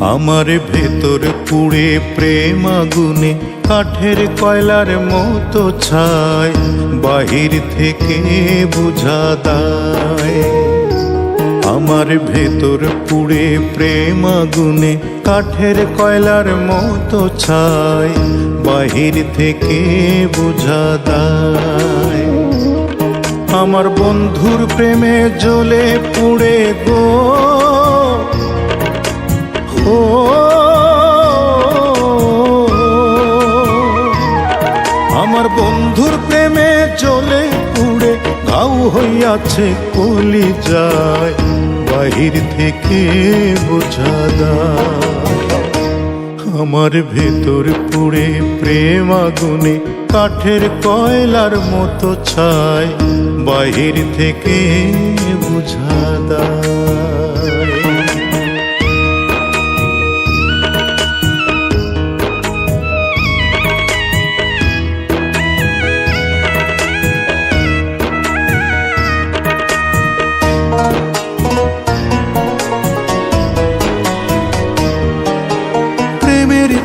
আমার ভেতর পুড়ে প্রেম আগুনে, কাঠের কয়লার মতো ছাই, বাহির থেকে বুঝা আমার ভেতর পুড়ে প্রেম আগুনে, কাঠের কয়লার মতো ছাই, বাহির থেকে বুঝা আমার বন্ধুর প্রেমে জ্বলে পুড়ে গো। আমার বন্ধুর প্রেমে চলে পুড়ে ঘাউ হইয়াছে কলি যায় বাহির থেকে বোঝা আমার ভেতর পুড়ে প্রেম আগুনে কাঠের কয়লার মতো ছায়, বাহির থেকে বুঝা দায়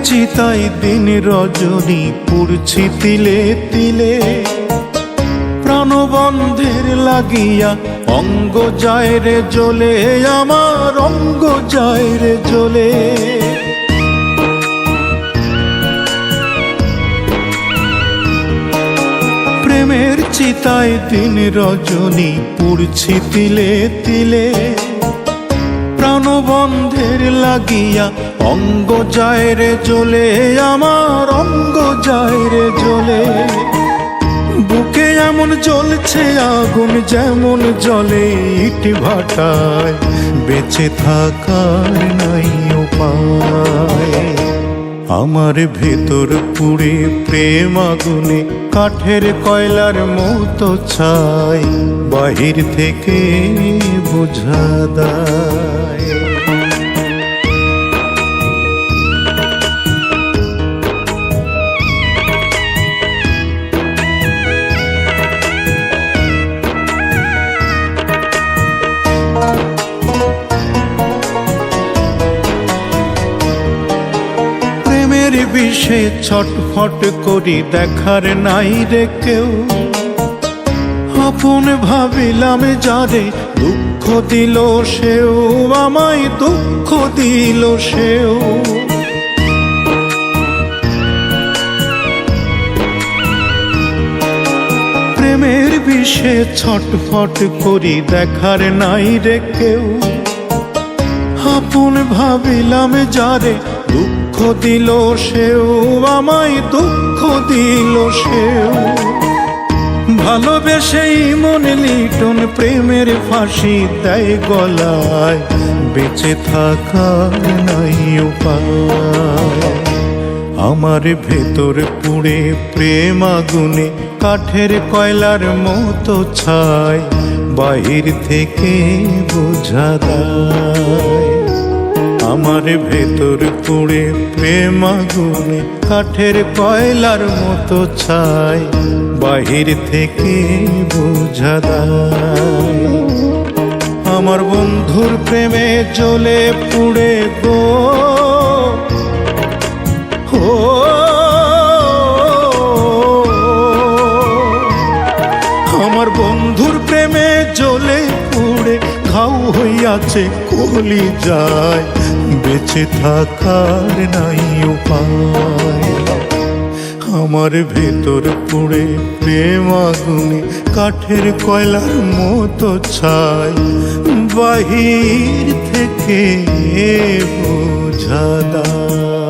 চিতাই দিন রজনী পুড়ছি তিলে তিলে। প্রাণবন্ধের লাগিয়া অঙ্গ যায় রে জ্বলে, আমার অঙ্গ যায় রে জ্বলে। প্রেমের চিতায় দিন রজনী পুড়ছি তিলে তিলে। প্রাণবন্ধের লাগিয়া অঙ্গ যায় রে জ্বলে আমার অঙ্গ যায় রে জ্বলে বুকে এমন জ্বলছে আগুন যেমন জলে ইট ভাটায়, বেঁচে থাকার নাই উপায়। আমার ভেতর পুড়ে প্রেম আগুনে, কাঠের কয়লার মতো ছাই, বাহির থেকে বোঝা দায় বিষে ছটফট করি দেখার নাই রে কেউ। আপন ভাবিলাম যারে দুঃখ দিল সেও, আমায় দুঃখ দিল সেও। প্রেমের বিষে ছটফট করি দেখার নাই রে কেউ। আপন ভাবিলাম যারে দুঃখ দিল সেও, আমায় দুঃখ দিল সেও। ভালোবেসেই মনে লিটন প্রেমের ফাঁসি দেয় গলায়, বেঁচে থাকার নাই উপায়। আমার ভেতর পুড়ে প্রেম আগুনে, কাঠের কয়লার মতো ছাই, বাহির থেকে বোঝা দায় আমার ভেতর পুড়ে প্রেম আগুনে কাঠের কয়লার মতো ছাই, বাহির থেকে বোঝা আমার বন্ধুর প্রেমে চলে পুড়ে গো বন্ধুর প্রেমে জ্বলে পুড়ে ঘাউ হইয়াছে কলি যায়। বেঁচে থাকার নাই উপায়। আমার ভেতর পুড়ে প্রেম আগুনে কাঠের কয়লার মতো ছাই। বাহির থেকে বোঝা দায়।